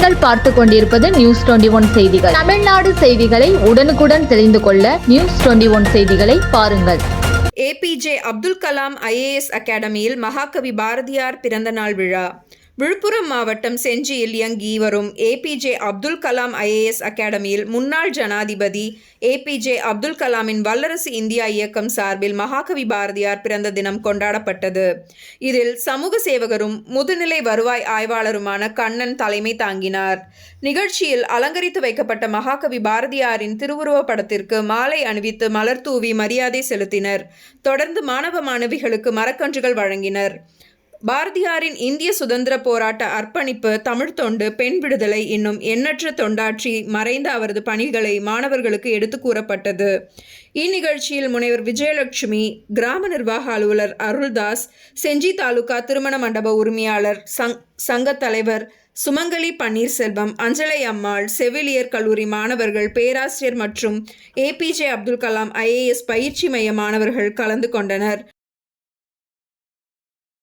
பார்த்து கொண்டிருப்பது news twenty one செய்திகள். தமிழ்நாடு செய்திகளை உடனுக்குடன் தெரிந்து கொள்ள நியூஸ் டுவெண்டி ஒன் செய்திகளை பாருங்கள். ஏபிஜே அப்துல் கலாம் ஐஏஎஸ் அகாடமியில் மகாகவி பாரதியார் பிறந்தநாள் விழா. விழுப்புரம் மாவட்டம் செஞ்சியில் இயங்கி வரும் ஏபிஜே அப்துல் கலாம் ஐஏஎஸ் அகாடமியில் முன்னாள் ஜனாதிபதி ஏபிஜே அப்துல் கலாமின் வல்லரசு இந்தியா இயக்கம் சார்பில் மகாகவி பாரதியார் பிறந்த தினம் கொண்டாடப்பட்டது. இதில் சமூக சேவகரும் முதுநிலை வருவாய் ஆய்வாளருமான கண்ணன் தலைமை தாங்கினார். நிகழ்ச்சியில் அலங்கரித்து வைக்கப்பட்ட மகாகவி பாரதியாரின் திருவுருவப் படத்திற்கு மாலை அணிவித்து மலர் தூவி மரியாதை செலுத்தினர். தொடர்ந்து மாணவ மாணவிகளுக்கு மரக்கன்றுகள் வழங்கினர். பாரதியாரின் இந்திய சுதந்திர போராட்ட அர்ப்பணிப்பு தமிழ் தொண்டு பெண் விடுதலை இன்னும் எண்ணற்ற தொண்டாற்றி மறைந்த அவரது பணிகளை மாணவர்களுக்கு எடுத்து கூறப்பட்டது. இந்நிகழ்ச்சியில் முனைவர் விஜயலட்சுமி கிராம நிர்வாக அலுவலர் அருள்தாஸ் செஞ்சி தாலுகா திருமண மண்டப உரிமையாளர் சங் சங்கத் தலைவர் சுமங்கலி பன்னீர்செல்வம் அஞ்சலை அம்மாள் செவிலியர் கல்லூரி மாணவர்கள் பேராசிரியர் மற்றும் ஏபிஜே அப்துல் கலாம் ஐஏஎஸ் பயிற்சி மைய மாணவர்கள் கலந்து கொண்டனர்.